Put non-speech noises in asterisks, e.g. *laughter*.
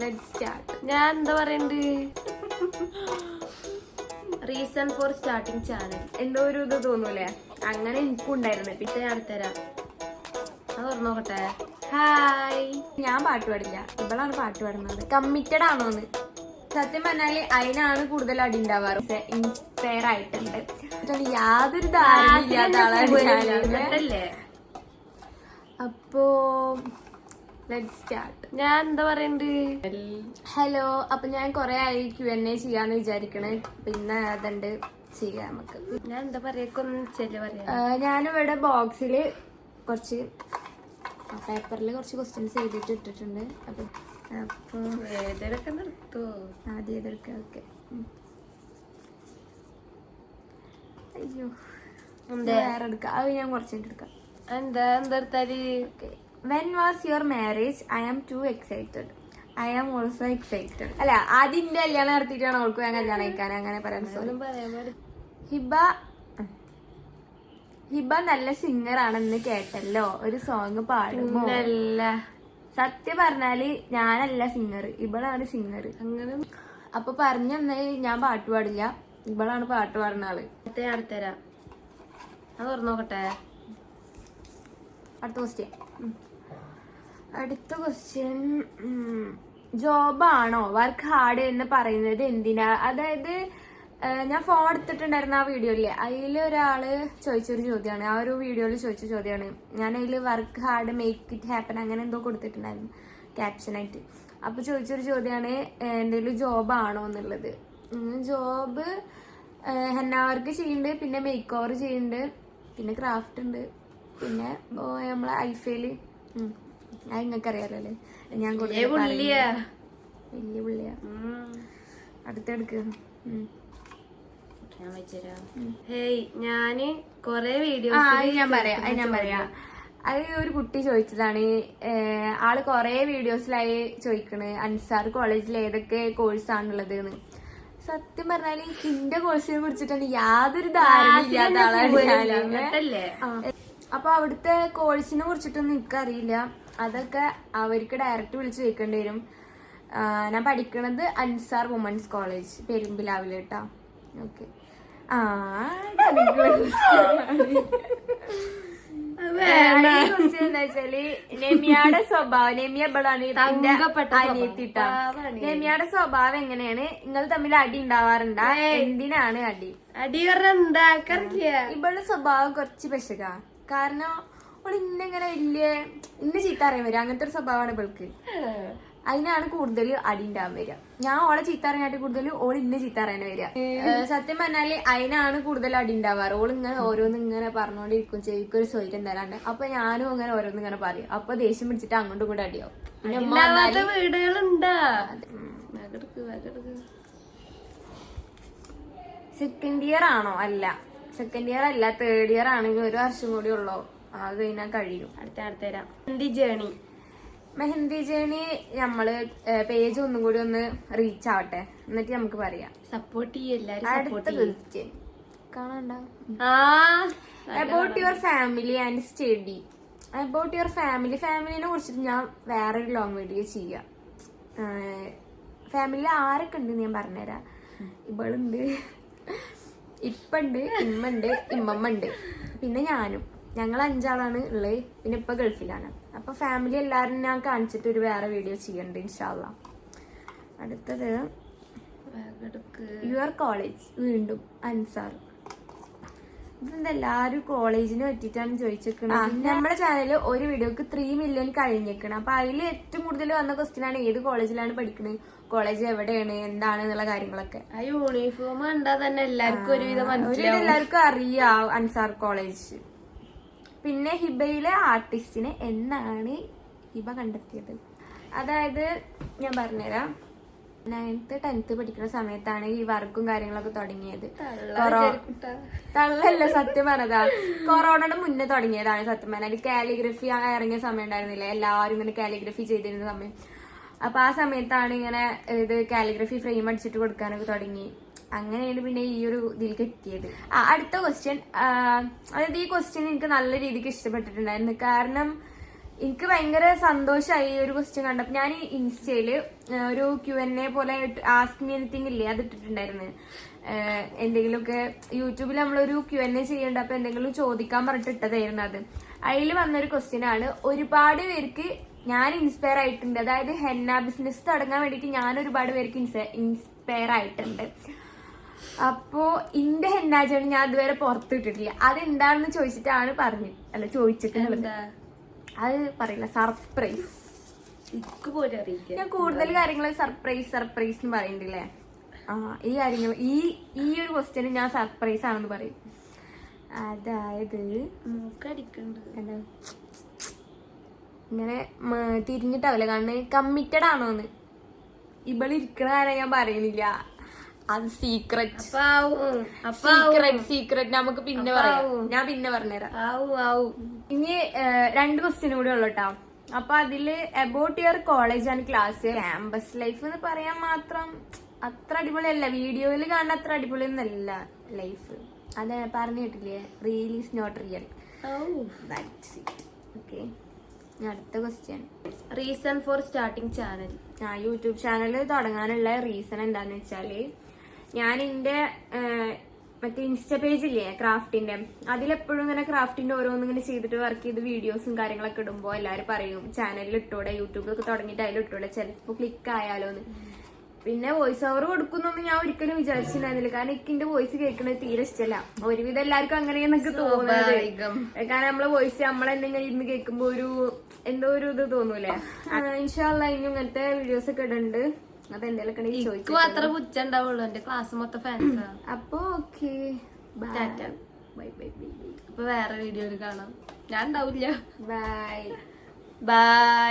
Let start ഞാൻ എന്താ പറയണ്ട്? റീസൺ ഫോർ സ്റ്റാർട്ടിങ് ചാനൽ എന്തോ ഒരു ഇത് തോന്നൂലേ? അങ്ങനെ എനിക്കും ഉണ്ടായിരുന്നു പിന്നെ ഞാൻ തരാം അത് തുറന്നു നോക്കട്ടെ. ഹായ് ഞാൻ പാട്ട് പാടില്ല. ഇവളാണ് പാട്ട് പാടുന്നത്. കമ്മിറ്റഡ് ആണോ എന്ന് സത്യം പറഞ്ഞാൽ അതിനാണ് കൂടുതൽ അടി ഉണ്ടാവാറ്. ഇൻസ്പയർ ആയിട്ടുണ്ട്. യാതൊരു ധാരണ ആളാണ് ഞാൻ. എന്നിട്ടല്ലേ അപ്പോ ലെറ്റ് സ്റ്റാർട്ട് ഞാൻ എന്താ പറയണ്ട്? ഹലോ അപ്പൊ ഞാൻ കൊറേ ആയി ക്യു എൻ എ ചെയ്യാന്ന് വിചാരിക്കണേ. പിന്നെ അതുണ്ട് ചെയ്യാം നമുക്ക്. ഞാൻ എന്താ പറയാക്കൊന്നും ചെല്ലു പറയാ. ഞാനിവിടെ ബോക്സിൽ കുറച്ച് പേപ്പറിൽ കുറച്ച് ക്വസ്റ്റ്യൻസ് എഴുതിട്ട് ഇട്ടിട്ടുണ്ട്. അപ്പൊ അപ്പൊ വേദനൊക്കെ നിർത്തോ. ആദ്യം ഇതെടുക്കാം ഓക്കെ അയ്യോ. വേറെ എടുക്കാം അത് ഞാൻ കുറച്ചെടുക്കാം എന്താ? എന്താ എടുത്താൽ? When was your marriage I am too excited I am also excited അല്ല ആദ്യം കല്യാണം നടത്തിയിട്ടാണ് അവൾക്ക് ഞാൻ കല്യാണം കഴിക്കാൻ അങ്ങനെ പറയാൻ ഹിബ ഹിബ നല്ല സിംഗർ ആണെന്ന് കേട്ടല്ലോ. ഒരു സോങ് പാടുമോ? സത്യം പറഞ്ഞാൽ ഞാനല്ല സിംഗർ ഇവളാണ് സിംഗർ അങ്ങനെ അപ്പൊ പറഞ്ഞു ഞാൻ പാട്ട് പാടില്ല. ഇവളാണ് പാട്ട് പാടുന്ന ആൾ. അടുത്തരാ. അത് തുറന്നോക്കട്ടെ. അടുത്ത ക്വസ്റ്റ്യൻ അടുത്ത ക്വസ്റ്റ്യൻ ജോബാണോ വർക്ക് ഹാർഡ് എന്ന് പറയുന്നത് എന്തിനാ? അതായത് ഞാൻ ഫോൺ എടുത്തിട്ടുണ്ടായിരുന്ന ആ വീഡിയോയിൽ അതിൽ ഒരാൾ ചോദിച്ചൊരു ചോദ്യമാണ് ആ ഒരു വീഡിയോയിൽ ചോദിച്ച ചോദ്യമാണ് ഞാൻ അതിൽ work hard make it happen അങ്ങനെ എന്തോ കൊടുത്തിട്ടുണ്ടായിരുന്നു ക്യാപ്ഷനായിട്ട് അപ്പൊ ചോദിച്ചൊരു ചോദ്യമാണ് എന്തെങ്കിലും ജോബാണോ എന്നുള്ളത്? ജോബ് ഹെന്ന വർക്ക് ചെയ്യുന്നുണ്ട് പിന്നെ മേക്ക് ഓവർ ചെയ്യുന്നുണ്ട് പിന്നെ ക്രാഫ്റ്റ് ഉണ്ട് പിന്നെ നമ്മളെ ഐഫയിൽ. അത് നിങ്ങൾക്ക് അറിയാലോ അല്ലേ? ഞാൻ കൂടുതൽ. വലിയ പുള്ളിയാ. അടുത്തെടുക്ക് ഉം. ഞാൻ വെച്ചുതരാം. ഹേയ് ഞാൻ കൊറേ വീഡിയോസ് അത് ഞാൻ പറയാം അത് ഞാൻ പറയാം. അത് ഒരു കുട്ടി ചോദിച്ചതാണ് ആൾ കൊറേ വീഡിയോസിലായി ചോദിക്കണ് അൻസാർ കോളേജിൽ ഏതൊക്കെ കോഴ്സാണുള്ളത് എന്ന് സത്യം പറഞ്ഞാൽ ഇന്റെ കോഴ്സിനെ കുറിച്ചിട്ടാണ് യാതൊരു ധാരണ ഇല്ലാത്ത ആളാണ്. അപ്പൊ അവിടുത്തെ കോഴ്സിനെ കുറിച്ചിട്ടൊന്നും എനിക്കറിയില്ല. അതൊക്കെ അവർക്ക് ഡയറക്റ്റ് വിളിച്ച് ചോദിക്കേണ്ടി വരും. ഞാൻ പഠിക്കണത് അൻസാർ വുമൻസ് കോളേജ് പെരുമ്പിലാവിൽ കേട്ടാ ഓക്കെ ആ എന്താ വെച്ചാൽ നെമിയുടെ സ്വഭാവം നെമിയ. അനിയത്തിട്ടാ നെമിയുടെ സ്വഭാവം എങ്ങനെയാണ്? നിങ്ങൾ തമ്മിൽ അടി ഉണ്ടാവാറുണ്ടാ എന്തിനാണ് അടി? അടി പറഞ്ഞ ഇവളുടെ സ്വഭാവം കുറച്ച് പശുക. കാരണം അവൾ ഇന്നെങ്ങനെ വലിയ ഇന്ന് ചീത്ത അറിയാൻ വരിക അങ്ങനത്തെ ഒരു സ്വഭാവമാണ് ഇവൾക്ക്. അതിനാണ് കൂടുതൽ അടി ഉണ്ടാവാൻ വരിക ഞാൻ ഓളെ ചീത്ത അറിയാനായിട്ട് കൂടുതൽ ഓൾ ഇന്ന് ചീത്ത അറിയാൻ വരിക സത്യം പറഞ്ഞാൽ അതിനാണ് കൂടുതൽ അടി ഉണ്ടാവാറ് ഓൾ ഇങ്ങനെ ഓരോന്ന് ഇങ്ങനെ പറഞ്ഞോണ്ടിരിക്കും. ചെവിക്കൊരു സ്വൈര്യം തരാണ്ട്. അപ്പൊ ഞാനും ഇങ്ങനെ ഓരോന്ന് ഇങ്ങനെ പറയും. അപ്പൊ ദേഷ്യം പിടിച്ചിട്ട് അങ്ങോട്ടും കൂടെ അടിയാവും. പിന്നെ വീടുകളുണ്ടാ? സെക്കൻഡ് ഇയർ ആണോ? അല്ല. സെക്കൻഡ് ഇയർ അല്ല. തേർഡ് ഇയർ ആണെങ്കിൽ ഒരു വർഷം കൂടി ഉള്ളൂ. അത് കഴിഞ്ഞാൽ കഴിയും. അടുത്ത അടുത്ത മെഹന്തി ജേണി. മെഹന്തി ജേണി നമ്മൾ പേജ് ഒന്നും കൂടി ഒന്ന് റീച്ച് ആവട്ടെ. എന്നിട്ട് നമുക്ക് പറയാം. സപ്പോർട്ട് ചെയ്യ അടുത്ത about your family and study about your family ഫാമിലിനെ കുറിച്ചിട്ട് ഞാൻ വേറൊരു ലോങ് വീഡിയോ ചെയ്യാം. ഫാമിലി ആരൊക്കെ ഉണ്ട് ഞാൻ പറഞ്ഞുതരാം. ഇവളുണ്ട്. ഇപ്പുണ്ട് ഇമ്മുണ്ട് ഇമ്മമ്മ ഉണ്ട് പിന്നെ ഞാനും. ഞങ്ങൾ അഞ്ചാളാണ് ഉള്ളത്. പിന്നെ ഇപ്പൊ ഗൾഫിലാണ്. അപ്പൊ ഫാമിലി എല്ലാവരും ഞാൻ കാണിച്ചിട്ട് ഒരു വേറെ വീഡിയോ ചെയ്യണ്ട് ഇൻഷാല്ല അടുത്തത് യുവർ കോളേജ് വീണ്ടും അൻസാർ. ഇതെന്താ എല്ലാരും കോളേജിനെ പറ്റിയിട്ടാണ് ചോദിച്ചിരിക്കുന്നത് നമ്മുടെ ചാനലിൽ ഒരു വീഡിയോക്ക് ത്രീ മില്യൺ കഴിഞ്ഞിരിക്കണം അപ്പൊ അതിൽ ഏറ്റവും കൂടുതൽ വന്ന ക്വസ്റ്റ്യൻ ആണ് ഏത് കോളേജിലാണ് പഠിക്കുന്നത് കോളേജ് എവിടെയാണ്? എന്താണ്? എന്നുള്ള കാര്യങ്ങളൊക്കെ. ആ യൂണിഫോം കണ്ടാ തന്നെ എല്ലാവർക്കും ഒരുവിധം എല്ലാവർക്കും അറിയാം അൻസാർ കോളേജ്. പിന്നെ ഹിബയിലെ ആർട്ടിസ്റ്റിനെ എന്നാണ് ഹിബ കണ്ടെത്തിയത്? അതായത് ഞാൻ പറഞ്ഞുതരാം. നയൻത്ത് ടെൻത്ത് പഠിക്കുന്ന സമയത്താണ് ഈ വർക്കും കാര്യങ്ങളൊക്കെ തുടങ്ങിയത്. തള്ളല്ല സത്യം പറഞ്ഞതാ. കൊറോണയുടെ മുന്നേ തുടങ്ങിയതാണ് സത്യം പറഞ്ഞാൽ കാലിഗ്രഫി ഇറങ്ങിയ സമയം ഉണ്ടായിരുന്നില്ലേ? എല്ലാവരും ഇങ്ങനെ കാലിഗ്രഫി ചെയ്തിരുന്ന സമയം. അപ്പൊ ആ സമയത്താണ് ഇങ്ങനെ ഇത് കാലിഗ്രഫി ഫ്രെയിം അടിച്ചിട്ട് കൊടുക്കാനൊക്കെ തുടങ്ങി. അങ്ങനെയാണ് പിന്നെ ഈ ഒരു ഇതിലേക്ക് എത്തിയത് ആ അടുത്ത ക്വസ്റ്റ്യൻ അതായത് ഈ ക്വസ്റ്റ്യൻ എനിക്ക് നല്ല രീതിക്ക് ഇഷ്ടപ്പെട്ടിട്ടുണ്ടായിരുന്നു. കാരണം എനിക്ക് ഭയങ്കര സന്തോഷമായി ഈ ഒരു ക്വസ്റ്റ്യൻ കണ്ടപ്പോൾ ഞാൻ ഈ ഇൻസ്റ്റയിൽ ഒരു ക്യു എൻ എ പോലെ ആസ്ക് മീ എനിത്തിങ് ഇല്ലേ അത് ഇട്ടിട്ടുണ്ടായിരുന്നു. എന്തെങ്കിലുമൊക്കെ യൂട്യൂബിൽ നമ്മളൊരു ക്യു എൻ എ ചെയ്യേണ്ട അപ്പൊ എന്തെങ്കിലും ചോദിക്കാൻ പറഞ്ഞിട്ട് ഇട്ടതായിരുന്നു അത്. അതിൽ വന്നൊരു ക്വസ്റ്റ്യൻ ആണ് ഒരുപാട് പേർക്ക് ഞാൻ ഇൻസ്പയർ ആയിട്ടുണ്ട്. അതായത് ഹെന്ന ബിസിനസ് തുടങ്ങാൻ വേണ്ടിയിട്ട് ഞാൻ ഒരുപാട് പേർക്ക് ഇൻസ്പയർ ആയിട്ടുണ്ട്. അപ്പോ ഇന്റെ ഹെന്ന ജേണി ഞാൻ അതുവരെ പുറത്തിട്ടിട്ടില്ല. അതെന്താണെന്ന് ചോദിച്ചിട്ടാണ് പറഞ്ഞു. അല്ല ചോദിച്ചിട്ടുള്ളത്. അത് പറയില്ല. സർപ്രൈസ്. എനിക്ക് പോലും അറിയില്ല. ഞാൻ കൂടുതൽ കാര്യങ്ങൾ സർപ്രൈസ് സർപ്രൈസ് എന്ന് പറയണ്ടല്ലേ? ആ ഈ കാര്യങ്ങൾ ഈ ഈ ഒരു ക്വസ്റ്റ്യന് ഞാൻ സർപ്രൈസ് ആണെന്ന് പറയും. അതായത് എന്താ? ഇങ്ങനെ തിരിഞ്ഞിട്ടാവില്ല. കാരണം കമ്മിറ്റഡ് ആണോന്ന് ഇവളിരിക്കണ കാര്യം ഞാൻ പറയുന്നില്ല അത് സീക്രറ്റ് സീക്രറ്റ് സീക്രറ്റ് നമുക്ക് പിന്നെ പറയാം. ഞാൻ പിന്നെ പറഞ്ഞുതരാം. ആവും ആവും. ഇനി രണ്ട് ക്വസ്റ്റ്യൻ കൂടെ ഉള്ളു കേട്ടോ അപ്പൊ അതിൽ about your college and class campus life എന്ന് പറയാൻ മാത്രം അത്ര അടിപൊളിയല്ല. വീഡിയോയിൽ കാണുന്ന അത്ര അടിപൊളി ഒന്നല്ല ലൈഫ് അത് പറഞ്ഞു കേട്ടില്ലേ? Real is not real okay അടുത്ത question reason for starting channel ആ യൂട്യൂബ് ചാനൽ തുടങ്ങാനുള്ള റീസൺ എന്താന്ന് വെച്ചാൽ ഞാൻ എന്റെ മറ്റേ ഇൻസ്റ്റ പേജ് ഇല്ലേ ക്രാഫ്റ്റിന്റെ അതിലെപ്പോഴും ഇങ്ങനെ ക്രാഫ്റ്റിന്റെ ഓരോന്നും ഇങ്ങനെ ചെയ്തിട്ട് വർക്ക് ചെയ്ത് വീഡിയോസും കാര്യങ്ങളൊക്കെ ഇടുമ്പോൾ എല്ലാവരും പറയും ചാനലിൽ ഇട്ടൂടെ യൂട്യൂബിലൊക്കെ തുടങ്ങിയിട്ട് അതിൽ ഇട്ടൂടെ ചിലപ്പോൾ ക്ലിക്ക് ആയാലോ എന്ന് പിന്നെ വോയിസ് ഓവർ കൊടുക്കുന്നൊന്നും ഞാൻ ഒരിക്കലും വിചാരിച്ചിട്ടുണ്ടായിരുന്നില്ല. കാരണം എനിക്ക് എന്റെ വോയിസ് കേൾക്കുന്നത് തീരെ ഇഷ്ടമല്ല ഒരുവിധം എല്ലാവർക്കും അങ്ങനെയെന്നൊക്കെ തോന്നുന്നത് കാരണം നമ്മളെ വോയിസ് നമ്മളെന്തെങ്കിലും ഇരുന്ന് കേൾക്കുമ്പോ ഒരു എന്തോ ഒരു ഇത് തോന്നൂലേ ഇൻഷാല്ല ഇനി ഇങ്ങനത്തെ വീഡിയോസ് ഒക്കെ ഇടുന്നുണ്ട് ചോദിച്ചു മാത്രമേ പുച്ഛ ഉണ്ടാവുള്ളൂ എന്റെ ക്ലാസ് മൊത്തം ഫാൻസാ *clears throat* അപ്പൊ ഓക്കെ ബൈ ബൈ ബൈ അപ്പൊ വേറെ വീഡിയോയിൽ കാണാം. ഞാൻ ഉണ്ടാവില്ല. Bye bye